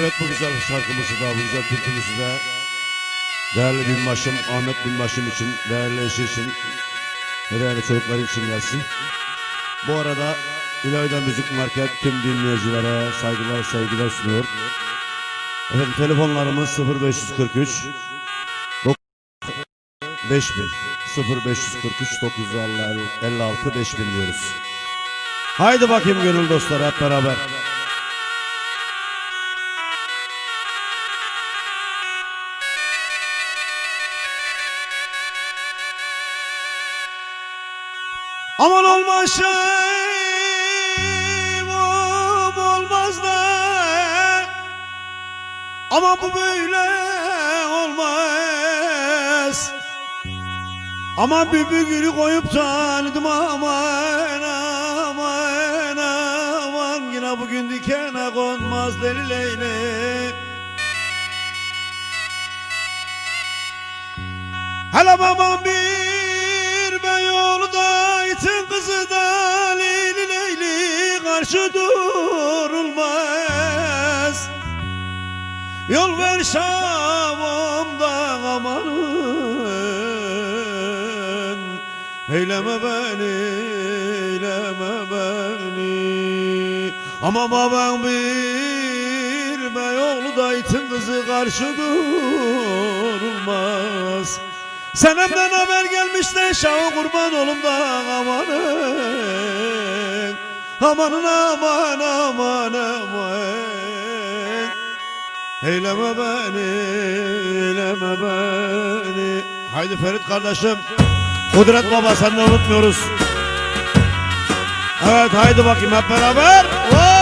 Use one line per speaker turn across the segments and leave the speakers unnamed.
Evet bu güzel şarkımızı da, bu güzel türkümüzü de değerli binbaşım Ahmet binbaşım için, değerli eşi için ve değerli çocuklarım için gelsin. Bu arada İlayda Müzik Market tüm dinleyicilere saygılar, sevgiler sunuyor. Efendim telefonlarımız 0543 5000 0543 956 5000 diyoruz. Haydi bakayım gönül dostlar hep beraber. Aman olma şey olmaz da. Ama bu böyle olmaz. Ama bir gülü koyup tanıdım aman aman aman. Yine bugün dikene konmaz leli leyli Hele babam bir Karşı durulmaz. Yol ver şavımdan amanın. Eyleme beni, eyleme beni Ama babam bir beyoğlu da itin kızı karşı durulmaz. Senemden haber gelmiş de şahı kurban olum da amanın Amanın aman aman aman. Eyleme beni, eyleme beni. Haydi Ferit kardeşim. Kudret baba sen de unutmuyoruz. Evet haydi bakayım hep beraber! Vay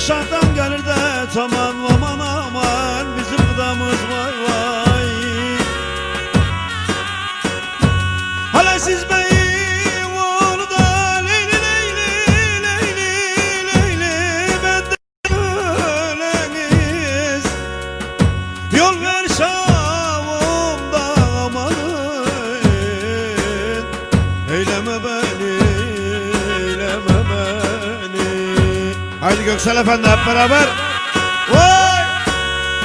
şahtan gelir de tamam aman aman bizim gıdamız vay vay. Hele siz beyim leyli leyli leyli leyli ben Yol ver şavumda amanın. Eyleme beni, Haydi Göksel Efendi hep beraber. Vay!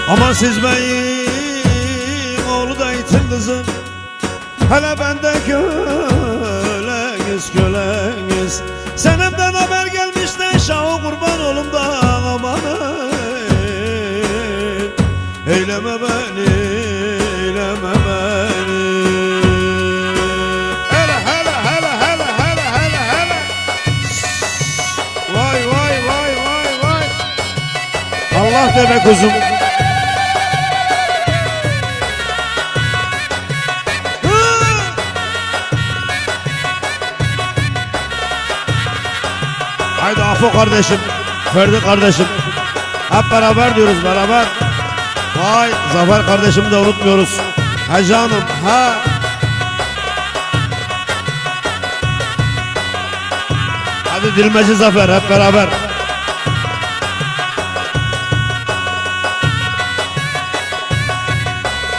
Aman siz beyim oğlu da itin kızım. Hele bende köleniz köleniz. Senemden haber gelmiş de şahı kurban olum da amanın. Eyleme beni, deme kuzum Hı! Afo kardeşim, Ferdi kardeşim. Hep beraber diyoruz beraber. Vay Zafer kardeşimi de unutmuyoruz. Ha canım ha. Hadi Dilmeci Zafer hep beraber.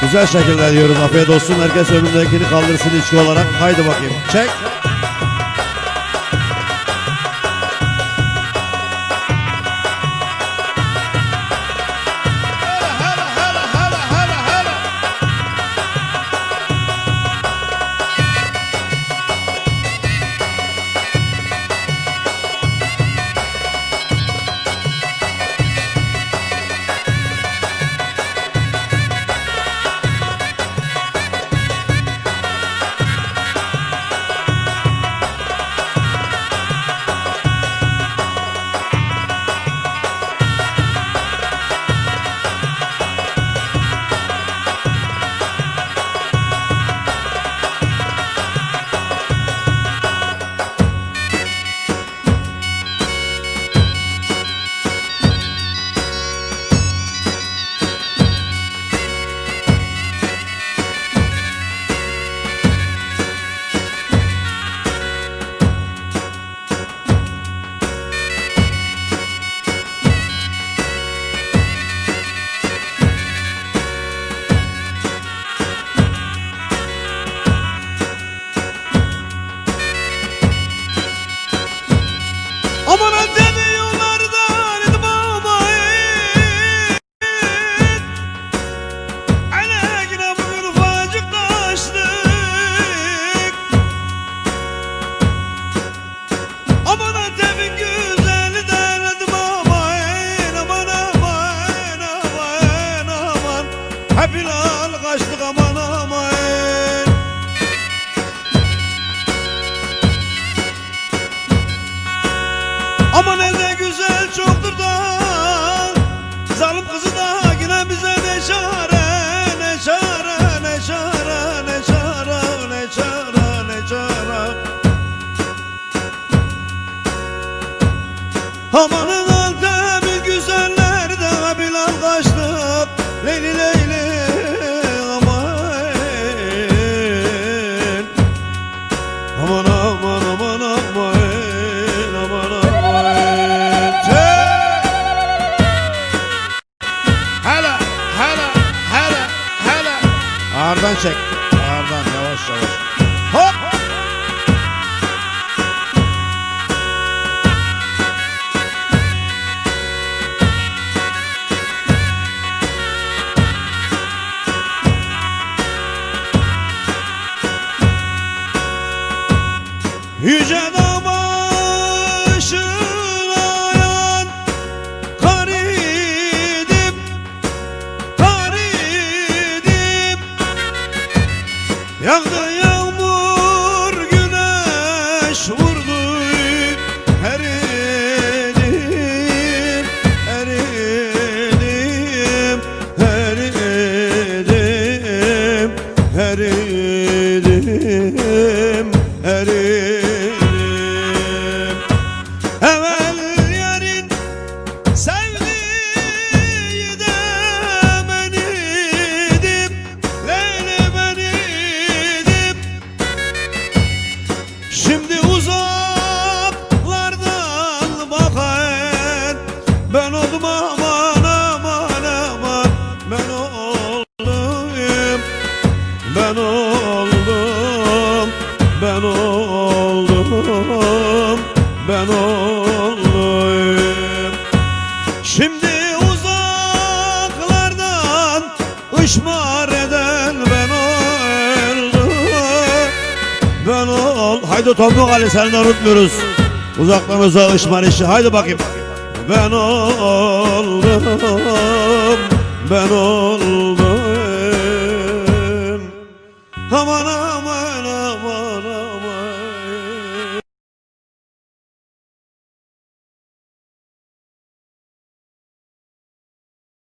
Güzel şekilde diyoruz. Afiyet olsun. Herkes önündekini kaldırsın içki olarak. Haydi bakayım. Çek. Hafızdan oldum Ben oldum Şimdi uzaklardan ışmar eden ben oldum Ben ol Haydi Topuk Ali seni de unutmuyoruz. Uzaktan uzağa ışmar işi. Haydi bakayım. Ben oldum Ben oldum. Aman